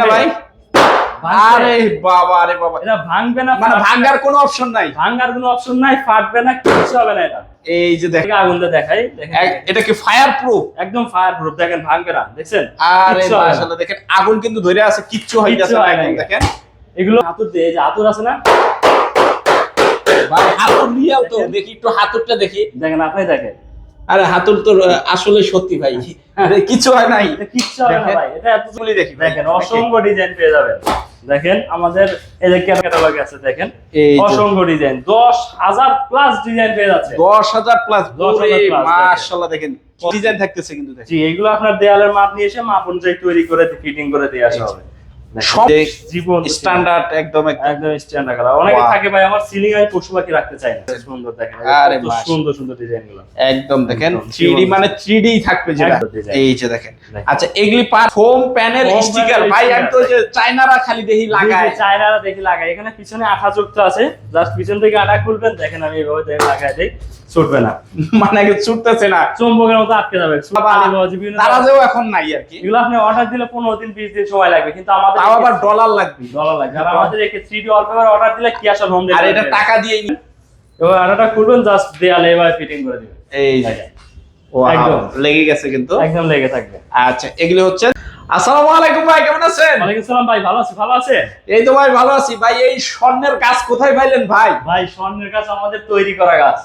না ভাই? আরে বাবা আরে বাবা। এটা ভাঙবে না মানে। ভাঙ্গার কোনো অপশন নাই। ভাঙার কোনো অপশন নাই ফাটবে না কিছু হবে না এটা। এই যে দেখেন দেখাই এটা কি ফায়ার প্রুফ একদম ফায়ার প্রুফ দেখেন ভাঙবে না দেখছেন? আরে। মাশাআল্লাহ দেখেন আগুন কিন্তু ধরে আছে কিচ্ছু হয়ে না না একদম দেখেন। এগুলো হাতুর দিয়ে যে হাতুর আছে না? ভাই হাতুর নিয়েও তো দেখি একটু হাতুরটা দেখি। দেখেন আপনি দেখেন। আরে হাতুর তো আসলে সত্যি ভাই। আরে কিছু হয় নাই। কিচ্ছু হবে না দেখেন। ভাই এটা এত বলি দেখি দেখেন অসংখ্য ডিজাইন পেয়ে যাবেন। দেখেন আমাদের এই যে ক্যাটালগ আছে দেখেন। অসংখ্য ডিজাইন দশ হাজার প্লাস ডিজাইন পেয়ে যাচ্ছে। দশ হাজার প্লাস 10,000 plus মাশাআল্লাহ দেখেন। ডিজাইন থাকতেছে কিন্তু দেখেন। জি এগুলো আপনার দেয়ালের মাপ নিয়ে এসে মাপ অনুযায়ী তৈরি করে ফিটিং করে দিয়ে আসা হবে। স্ট্যান্ডার্ড একদম একদম। একদম স্ট্যান্ডার্ড অনেকে থাকে ভাই আমার সিলিং আমি পশু পাখি রাখতে চাই না। সুন্দর দেখেন আরে সুন্দর সুন্দর ডিজাইনগুলো। একদম দেখেন 3D মানে 3D থাকবে যেটা। এই যে দেখেন। আচ্ছা এগুলি per foam panel sticker panel ভাই আমি তো যে চায়নারা খালি দেখি লাগায়। চায়নারা দেখি লাগায়। এখানে পিছনে আঠা যুক্ত আছে। জাস্ট পিছন থেকে আঠা খুলবেন। দেখেন আমি এভাবে দেখে লাগাই দেই। ছুটবে না। মানে ছুটতেছে না। চুম্বকের মতো আটকে যাবে। তারা যেও এখন নাই আর কি। এগুলো আপনি অর্ডার দিলে পনেরো দিন বিশ দিন সময় লাগবে কিন্তু আমাদের তাও আবার ডলার লাগবে। ডলার লাগবে। আর আমাদের একে থ্রি ডি অর্ডার দিলে কি আসল হোম আর এটা টাকা দিয়ে এবার খুলবেন জাস্ট দেয়ালে এবার ফিটিং করে দিবেন। এই যে। একদম। লেগে গেছে কিন্তু। একদম লেগে থাকবে। আচ্ছা এগুলি হচ্ছে আসসালামু আলাইকুম ভাই কেমন আছেন? ওয়ালাইকুম সালাম ভাই ভালো আছে ভালো আছে এই তো ভাই ভালো আছি। ভাই এই স্বর্ণের কাজ কোথায় পাইলেন ভাই? ভাই স্বর্ণের কাজ আমাদের তৈরি করা গাছ।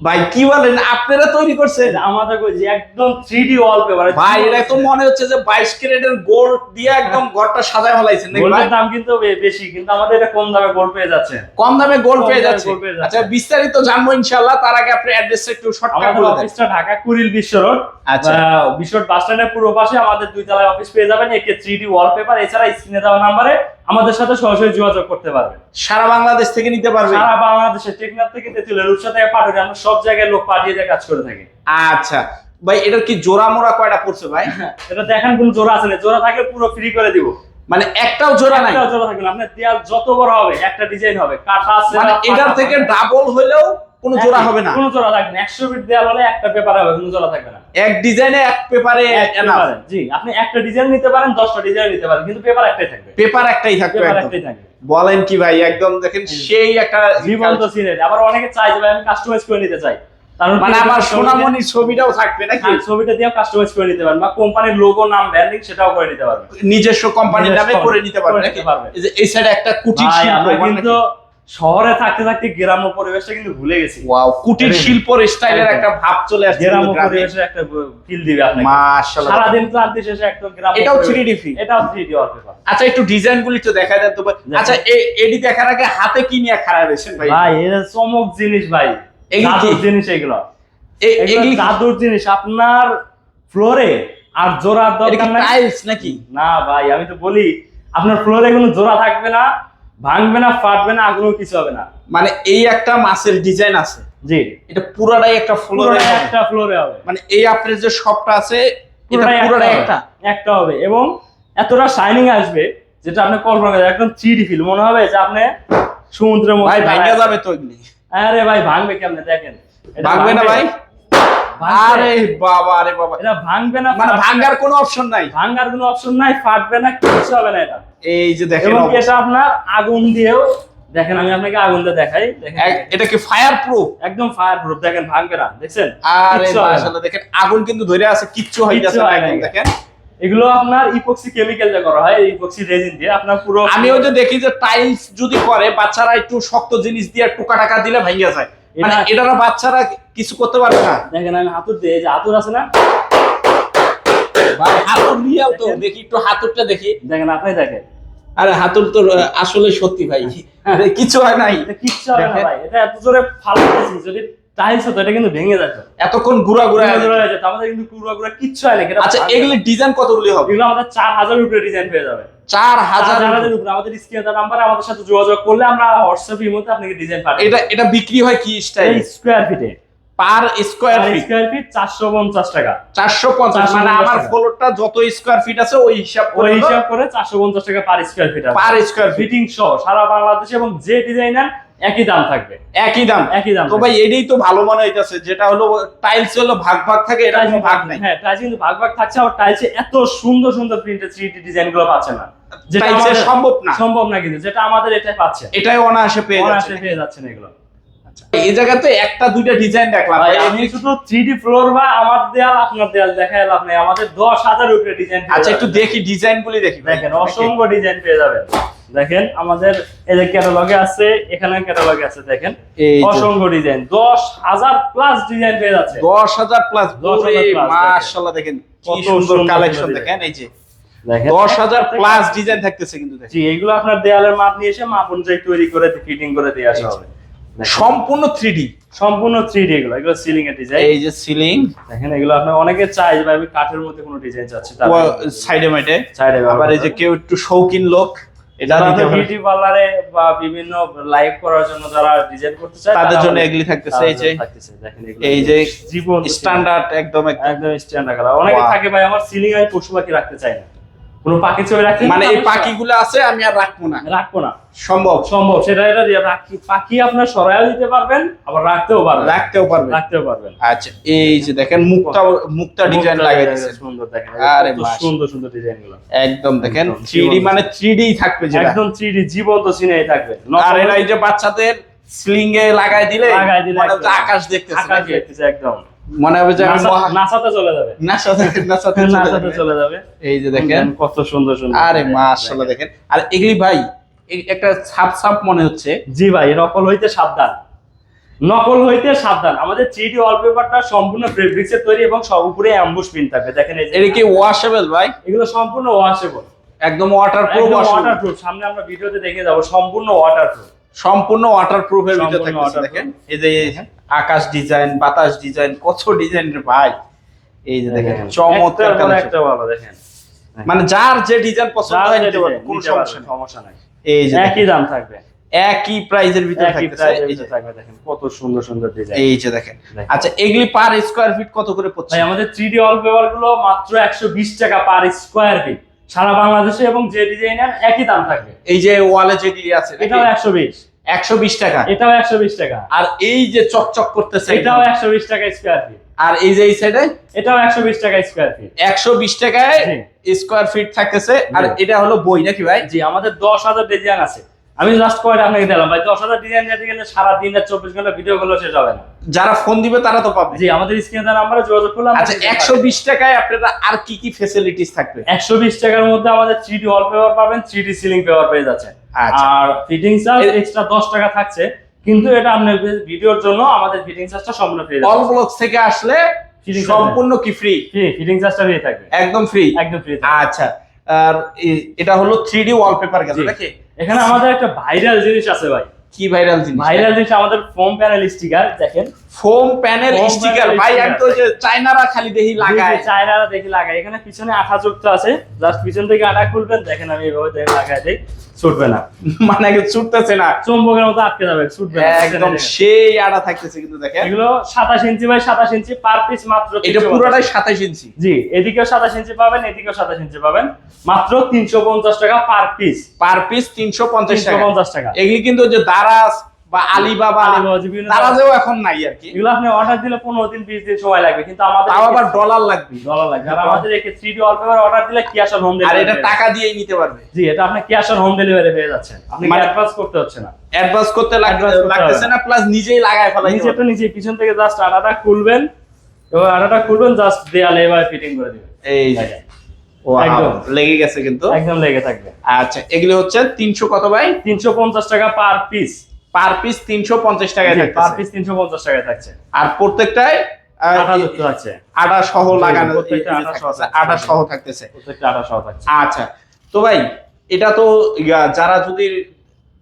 ভাই কি বলেন? আপনারা তৈরি করছেন? আমাদের যে একদম থ্রি ডি ওয়ালপেপার ভাই এটা তো মনে হচ্ছে যে বাইশ ক্যারেটের গোল্ড দিয়ে একদম ঘরটা সাজায় ফেলাইছেন নাকি গোল্ডের দাম কিন্তু বেশি কিন্তু আমাদের এটা কম দামে গোল্ড পেয়ে যাচ্ছে। কম দামে গোল্ড পেয়ে যাচ্ছে। আচ্ছা বিস্তারিত জানব ইনশাআল্লাহ। তার আগে আপনি অ্যাড্রেসটা একটু শর্টকাট করে দেন। অফিসটা ঢাকা কুড়িল বিশ্ব রোড। আচ্ছা। বিশ্ব রোড বাস স্ট্যান্ডের পূর্ব পাশে আমাদের দুই তলায় অফিস পেয়ে যাবেন। একে থ্রি ডি ওয়ালপেপার এছাড়া স্ক্রিনে দেওয়া নাম্বারে আমাদের সাথে সরাসরি যোগাযোগ করতে পারবেন সারা বাংলাদেশ থেকে নিতে পারবে? সারা বাংলাদেশে টেকনাফ থেকে তেতুলে রূপসা থেকে পাঠাতে আমরা সব জায়গায় লোক পাঠিয়ে দিয়ে কাজ করে থাকি। আচ্ছা। ভাই এটার কি জোড়া মোড়া কয়টা পড়ছে ভাই? এটা দেখেন কোন জোড়া আছে না জোড়া থাকলে পুরো ফ্রি করে দিব। মানে একটাও জোড়া নাই? একটাও জোড়া থাকবে না আপনার দেয়াল যত বড় হবে একটা ডিজাইন হবে কাটা আছে মানে এটার থেকে ডাবল হইলেও কোনো জোড়া হবে না। কোনো জোড়া না। ফিট দেয়াল হলে একটা পেপার হবে কোনো জোড়া থাকবে না। এক ডিজাইনে এক পেপারে এক paper এ, জি। আপনি একটা ডিজাইন নিতে পারেন দশটা ডিজাইন নিতে পারেন কিন্তু পেপার একটাই থাকবে। পেপার একটাই থাকবে পেপার একটাই থাকবে। বলেন কি ভাই একদম দেখেন সেই একটা জীবন্ত সিনারি। আবার অনেকে চাই যে ভাই আমি কাস্টমাইজ করে নিতে চাই। মানে আমার সোনামণির ছবিটাও থাকবে নাকি? হ্যাঁ, ছবিটা দিয়েও কাস্টমাইজ করে নিতে পারেন বা কোম্পানির লোগো নাম ব্র্যান্ডিং সেটাও করে নিতে পারবেন। নিজস্ব কোম্পানির নামে করে নিতে পারবে করে নাকি? এই সাইডে একটা কুটির শিল্প কিন্তু শহরে থাকতে থাকতে গ্রাম্য পরিবেশটা কিন্তু ভুলে গেছি। ওয়াও কুটির শিল্পর স্টাইলের। একটা ভাব চলে আসছে গ্রাম্য পরিবেশের একটা ফিল দিবে আপনাকে। মাশাআল্লাহ। সারাদিন ক্লান্তি শেষে একদম গ্রাম্য এটাও 3D feel? এটাও 3D ওয়ালপেপার আচ্ছা একটু ডিজাইন গুলি একটু দেখা দেন তো ভাই। আচ্ছা এ- এডি দেখার আগে হাতে কি নিয়ে খাড়া রয়েছেন ভাই? ভাই এটা চমক জিনিস ভাই। এগুলি কি? জাদুর জিনিস এগুলো। এ- এগুলো জাদুর জিনিস। আপনার ফ্লোরে আর জোড়ার দরকার নাই? টাইলস নাকি? না ভাই আমি তো বলি আপনার ফ্লোরে কোনো জোড়া থাকবে না। ভাঙবে না ফাটবে না আগুনও কিছু হবে না। মানে এই একটা মাছের ডিজাইন আছে। জি। এটা পুরাটাই একটা ফ্লোরে একটা ফ্লোরে হবে। মানে এই আপনার যে শপটা আছে এটা পুরোটাই একটা একটা। হবে। এবং এতটা শাইনিং আসবে যেটা আপনি কল্পনা করেন একদম থ্রি ফিল মনে হবে যে আপনি সমুদ্রের মধ্যে ভাই ভাঙা যাবে তো আছেন। আরে ভাই ভাঙবে কেমনে? দেখেন। ভাঙবে না ভাই। আরে বাবা আরে বাবা। এটা ভাঙবে না মানে ভাঙার কোনো অপশন নাই। ভাঙার কোনো অপশন নাই ফাটবে না কিছু হবে না এটা। এই যে দেখেন এবং। এটা আপনার আগুন দিয়েও দেখেন আমি আপনাকে আগুন দিয়ে দেখাই। দেখেন এটা কি ফায়ার প্রুফ একদম ফায়ার প্রুফ দেখেন ভাঙবে না দেখছেন? আরে। মাশাআল্লাহ দেখেন আগুন কিন্তু ধরে আছে কিচ্ছু না দেখেন। এগুলো আপনার ইপক্সি কেমিক্যাল দিয়ে করা হয় ইপক্সি রেজিন দিয়ে। আপনার পুরো আমি ওই যে দেখি যে টাইলস যদি করে বাচ্চারা একটু শক্ত জিনিস দিয়ে টুকা টাকা দিলে ভেঙে যায়। মানে এটারা বাচ্চারা কিছু করতে পারবে না। দেখেন আমি হাতুর দিয়ে যে হাতুর আছে না? ভাই হাতুর নিয়েও তো দেখি একটু হাতুরটা দেখি। দেখেন আপনি দেখেন। আরে হাতুর তো আসলে সত্যি ভাই। আরে কিছু হয় নাই। এটা কিচ্ছু হবে না ভাই। এটা এত জোরে ফালাইতেছি যদি টাইলস হতো এটা কিন্তু ভেঙে যেত এতক্ষণ গুঁড়া গুঁড়া হয়ে যেত। আমাদের কিন্তু কুড়া গুঁড়া কিচ্ছু হয় না আচ্ছা এগুলি ডিজাইন কতগুলি হবে? এগুলো আমাদের চার হাজার উপরে ডিজাইন পেয়ে যাবে। চার হাজার হাজার হাজারের উপরে। আমাদের স্ক্রিনে নাম্বারে আমাদের সাথে যোগাযোগ করলে আমরা হোয়াটসঅ্যাপ ইমোতে আপনাকে ডিজাইন পাঠাবো এটা এটা বিক্রি হয় কি স্টাইল স্কোয়ার ফিটে per square feet. Square feet চারশো পঞ্চাশ টাকা। চারশো পঞ্চাশ মানে আমার ফ্লোরটা যত স্কোয়ার ফিট আছে ওই হিসাব ওই হিসাব করে চারশো পঞ্চাশ টাকা per square feet per square feet সহ সারা বাংলাদেশে এবং যে ডিজাইনার একই দাম থাকবে। একই দাম। একই দাম তো ভাই এটাই তো ভালো মনে হইতাছে যেটা হলো টাইলস হলো ভাগ ভাগ থাকে এটা কোনো ভাগ নাই। হ্যাঁ টাইলস কিন্তু ভাগ ভাগ থাকছে আর টাইলসে এত সুন্দর সুন্দর প্রিন্টেড থ্রি ডি ডিজাইনগুলো পাচ্ছে না। যেটা সম্ভব না। সম্ভব না কিন্তু যেটা আমাদের এটাই পাচ্ছে। এটাই অনায়াসে পেয়ে যাচ্ছে। অনায়াসে পেয়ে যাচ্ছেন এগুলো। এই জায়গাতে একটা দুইটা ডিজাইন দেখলাম। আমি শুধু থ্রি ফ্লোর বা আমার দেয়াল আপনার দেয়াল দেখাই লাভ নেই। আমাদের দশ হাজার উপরে ডিজাইন আচ্ছা একটু দেখি ডিজাইন গুলি দেখি। দেখেন অসংখ্য ডিজাইন পেয়ে যাবেন। দেখেন আমাদের এই যে ক্যাটালগে আছে এখানে ক্যাটালগে আছে দেখেন। অসংখ্য ডিজাইন দশ হাজার প্লাস ডিজাইন পেয়ে যাচ্ছে। দশ হাজার প্লাস 10,000 plus মাশাল্লাহ দেখেন কি কত সুন্দর কালেকশন দেখেন এই যে। দশ হাজার প্লাস ডিজাইন থাকতেছে কিন্তু জি এগুলো আপনার দেয়ালের মাপ নিয়ে এসে মাপ অনুযায়ী তৈরি করে ফিটিং করে দিয়ে আসা হবে। সম্পূর্ণ থ্রি ডি সম্পূর্ণ থ্রি ডি এগুলো এগুলো সিলিং এর ডিজাইন এই যে সিলিং দেখেন এগুলো আপনার অনেকে চাই যে ভাই আমি কাঠের মধ্যে কোনো ডিজাইন চাচ্ছি সাইডে মাইডে সাইডে আবার এই যে কেউ একটু শৌখিন লোক এটা। বিউটি পার্লারে বা বিভিন্ন লাইভ করার জন্য যারা ডিজাইন করতে চায় তাদের জন্য এগুলি থাকতেছে এই যে। এই যে জীবন স্ট্যান্ডার্ড একদম একদম। স্ট্যান্ডার্ড অনেকে থাকে ভাই আমার সিলিং আমি পশু পাখি রাখতে চাই না। কোনো পাখি ছবি রাখতে মানে এই পাখিগুলো আছে আমি আর রাখব না। রাখব না। সম্ভব? সম্ভব সেটা এটা রাখি। পাখি আপনার সরাইও দিতে পারবেন আবার রাখতেও পারবেন। রাখতেও পারবে রাখতেও পারবেন। আচ্ছা এই যে দেখেন মুক্তা মুক্তা ডিজাইন লাগাই দিয়েছে সুন্দর দেখেন আরে সুন্দর সুন্দর ডিজাইনগুলো। একদম দেখেন একদম, মানে থ্রি ডি থাকবে যেটা। একদম 3D জীবন্ত সিনেই থাকবে। আর এরা এই যে বাচ্চাদের স্লিং এ লাগাই দিলে লাগাই দিলে। আকাশ দেখতেছে আকাশ দেখতেছে একদম। মনে হবে যে নাসাতে চলে যাবে। নাসাতে নাসাতে চলে নাসাতে যাবে। চলে যাবে। এই যে দেখেন। কত সুন্দর সুন্দর আরে। মাশাআল্লাহ দেখেন। আর এগুলি ভাই একটা ছাপ ছাপ মনে হচ্ছে। জি ভাই নকল হইতে সাবধান। নকল হইতে সাবধান। আমাদের থ্রি ডি ওয়ালপেপারটা সম্পূর্ণ ফেব্রিক্স এর তৈরি এবং সব উপরে অ্যাম্বুশ প্রিন্ট থাকবে। দেখেন এটা কি ওয়াশেবল ভাই? এগুলো সম্পূর্ণ ওয়াশেবল একদম ওয়াটার প্রুফ একদম ওয়াটারপ্রুফ সামনে আমরা ভিডিওতে দেখে যাব সম্পূর্ণ ওয়াটারপ্রুফ সম্পূর্ণ ওয়াটার প্রুফের ভিতরে waterproof। দেখেন? এই যে। আকাশ ডিজাইন বাতাস ডিজাইন কত ডিজাইন ভাই। এই যে দেখেন চমৎকার একটা বড় collection। একটা ভালো দেখেন। মানে যার যে ডিজাইন পছন্দ হয় নিতে পারবে কোনো সমস্যা নেই সমস্যা নাই। এই যে একই দাম থাকবে। একই প্রাইজের ভিতরে থাকতেছে। এই যে থাকবে দেখেন কত সুন্দর সুন্দর ডিজাইন এই যে দেখেন। আচ্ছা এগুলি পার স্কয়ার ফিট কত করে পড়ছে? ভাই আমাদের থ্রি ডি ওয়ালপেপারগুলো মাত্র একশো বিশ টাকা পার স্কোয়ার ফিট সারা বাংলাদেশে এবং যে ডিজাইনের একই দাম থাকবে। এই যে ওয়ালে যে যেগুলি আছে এটাও একশো বিশ একশো বিশ টাকা। এটাও একশো বিশ টাকা। আর এই যে চকচক করতেছে এটাও একশো বিশ টাকা স্কোয়ার ফিট আর এই যে এই সাইডে এটাও একশো বিশ টাকা স্কোয়ার ফিট একশো বিশ টাকায় জি। স্কোয়ার ফিট থাকতেছে। আর এটা হলো বই নাকি ভাই? জি আমাদের দশ হাজার ডিজাইন আছে। আমি কয়টা আপনাকে দিলাম ভাই দশ হাজার ডিজাইন দিতে গেলে সারা দিন আর চব্বিশ ঘণ্টা ভিডিও গুলো শেষ হবে না। যারা ফোন দিবে তারা তো পাবে। জি আমাদের স্ক্রিনে নাম্বারে যোগাযোগ করলাম আচ্ছা একশো বিশ টাকায় আপনারা আর কি কি ফেসিলিটিস থাকবে? একশো বিশ টাকার মধ্যে আমাদের থ্রি ডি ওয়ালপেপার পাবেন থ্রি ডি সিলিং পেপার পেয়ে যাচ্ছে আচ্ছা। আর ফিটিং চার্জ এক্সট্রা দশ টাকা থাকছে কিন্তু এটা আপনার ভিডিওর জন্য আমাদের ফিটিং চার্জটা সম্পূর্ণ ফ্রি অল ব্লক থেকে আসলে সম্পূর্ণ কি ফ্রি ফিটিং চার্জটা ফ্রি থাকে একদম ফ্রি একদম ফ্রি আচ্ছা আর এটা হলো থ্রি ডি ওয়ালপেপার গেল। নাকি? এখানে আমাদের একটা ভাইরাল জিনিস আছে ভাই। কি ভাইরাল জিনিস? ভাইরাল জিনিস আমাদের ফোম প্যানেল স্টিকার দেখেন। Foam panel sticker. ভাই। আমি তো যে চাইনারা খালি দেখি লাগায়। চায়নারা দেখি লাগায়। এখানে পিছনে আঠা যুক্ত আছে। জাস্ট পিছন থেকে আঠা খুলবেন দেখেন আমি এভাবে দেখে লাগাই দেই। ছুটবে না। মানে কি ছুটতেছে না? চুম্বকের মতো আটকে যাবে ছুটবে না। একদম সেই আড়া থাকতেছে কিন্তু দেখেন। এগুলো সাতাশ ইঞ্চি বাই সাতাশ ইঞ্চি পার পিস মাত্র এটা পুরোটাই সাতাশ ইঞ্চি। জি এদিকেও সাতাশ ইঞ্চি পাবেন এদিকেও সাতাশ ইঞ্চি পাবেন। মাত্র তিনশো পঞ্চাশ টাকা পার পিস। পার পিস তিনশো পঞ্চাশ তিনশো টাকা। পঞ্চাশ টাকা। এগুলি কিন্তু যে দারাজ বা আলিবাবা আলিবাবা যে বিভিন্ন দারাজেও এখন নাই আর কি। এগুলো আপনি অর্ডার দিলে পনেরো দিন বিশ দিন সময় লাগবে কিন্তু আমাদের তাও আবার ডলার লাগবে। ডলার লাগবে। আর আমাদের একে থ্রি ডি ওয়ালপেপার অর্ডার দিলে ক্যাশ অন হোম আর এটা টাকা দিয়েই নিতে পারবে। জি এটা আপনি ক্যাশ অন হোম ডেলিভারি পেয়ে যাচ্ছেন আপনি অ্যাডভান্স করতে হচ্ছে না? অ্যাডভান্স করতে লাগতেছে না প্লাস নিজেই লাগায় ফেলাই তো নিচে পিছন থেকে জাস্ট আটাটা খুলবেন এবং আটাটা খুলবেন জাস্ট দেয়ালে এবার ফিটিং করে দিবেন। এই যে। লেগে গেছে কিন্তু। একদম লেগে থাকবে। আচ্ছা এগুলো হচ্ছে তিনশো কত ভাই তিনশো পঞ্চাশ টাকা পার পিস পার পিস তিনশো পঞ্চাশ টাকায় পার পিস তিনশো পঞ্চাশ টাকায় থাকছে। আর প্রত্যেকটায় আটা থাকছে। সহ লাগানো আটা সহ থাকতেছে, আটা সহ প্রত্যেকটা আটা সহ থাকছে। আচ্ছা তো ভাই এটা তো যারা যদি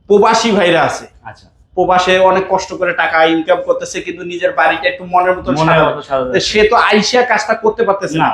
প্রবাসী ভাইরা আছে আচ্ছা। প্রবাসে অনেক কষ্ট করে টাকা ইনকাম করতেছে কিন্তু নিজের বাড়িটা একটু মনের। মতো। সে তো আইসিয়া কাজটা করতে পারতেছে না।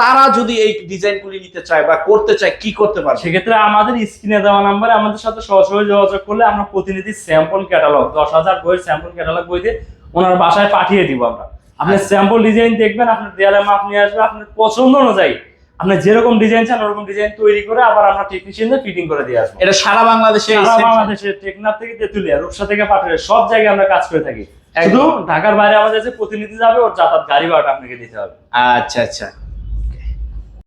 তারা যদি এই ডিজাইন গুলি নিতে চায় বা করতে চায় কি করতে পারে সেক্ষেত্রে আমাদের স্ক্রিনে দেওয়া নাম্বারে আমাদের সাথে সরাসরি যোগাযোগ করলে আমরা প্রতিনিধি স্যাম্পল ক্যাটালগ দশ হাজার বইয়ের স্যাম্পল ক্যাটালগ বই দিয়ে ওনার বাসায় পাঠিয়ে দিব আমরা। আপনি আচ্ছা। স্যাম্পল ডিজাইন দেখবেন আপনার দেয়ালে মাপ নিয়ে আসবে আপনার পছন্দ অনুযায়ী। আপনি যেরকম ডিজাইন চান ওরকম ডিজাইন তৈরি করে আবার আমরা টেকনিশিয়ানদের ফিটিং করে দিয়ে আসব। এটা সারা বাংলাদেশে সারা টেকনাফ থেকে তেতুলিয়া রূপসা থেকে সব জায়গায় আমরা কাজ করে থাকি। একদম। শুধু ঢাকার বাইরে আমাদের যে প্রতিনিধি যাবে ওর যাতায়াত গাড়ি ভাড়াটা আপনাকে দিতে হবে। আচ্ছা আচ্ছা।